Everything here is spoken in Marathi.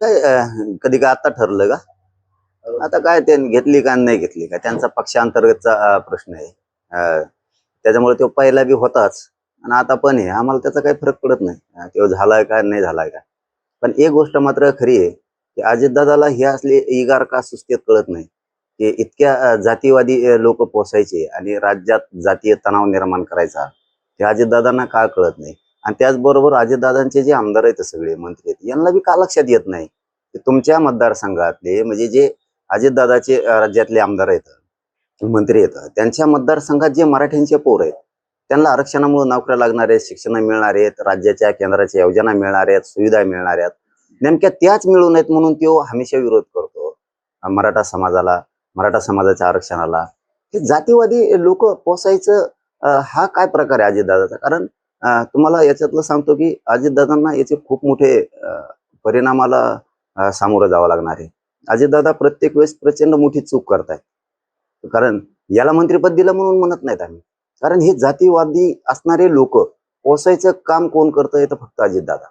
काय अं, कधी का आता ठरलं का? आता काय ते घेतली का नाही घेतली का? त्यांचा पक्षांतर्गतचा अं, प्रश्न आहे. अं, त्याच्यामुळे तो पहिला बी होताच. आणि आता पण आहे. आम्हाला त्याचा काही फरक पडत नाही. अं, तो झालाय का नाही झालाय का? पण एक गोष्ट मात्र खरी आहे की अजितदादाला हे असले इगार का सुस्तीत कळत नाही की इतक्या अं, जातीवादी लोक पोसायचे आणि राज्यात जातीय तणाव निर्माण करायचा हे अजितदादांना का कळत नाही? आणि त्याचबरोबर अजितदादांचे जे आमदार आहेत सगळे मंत्री आहेत यांना बी का लक्षात येत नाही? की तुमच्या मतदारसंघातले म्हणजे जे अजितदादाचे राज्यातले आमदार आहेत मंत्री आहेत त्यांच्या मतदारसंघात जे मराठ्यांचे पोर आहेत त्यांना आरक्षणामुळे नोकऱ्या लागणार आहेत शिक्षण मिळणार आहेत राज्याच्या केंद्राच्या योजना मिळणार आहेत सुविधा मिळणार आहेत. नेमक्या त्याच मिळू नयेत म्हणून तो हमेशा विरोध करतो मराठा समाजाला मराठा समाजाच्या आरक्षणाला. हे जातीवादी लोक पोसायचं हा काय प्रकार आहे अजितदादाचा कारण तुम्हाला याच्यातलं सांगतो की अजितदादांना याचे खूप मोठे परिणामाला सामोरं जावं लागणार आहे. अजितदादा प्रत्येक वेळेस प्रचंड मोठी चूक करतायत. कारण याला मंत्रिपद दिलं म्हणून म्हणत नाहीत आम्ही. कारण हे जातीवादी असणारे लोक पोसायचं काम कोण करतंय तर फक्त अजितदादा.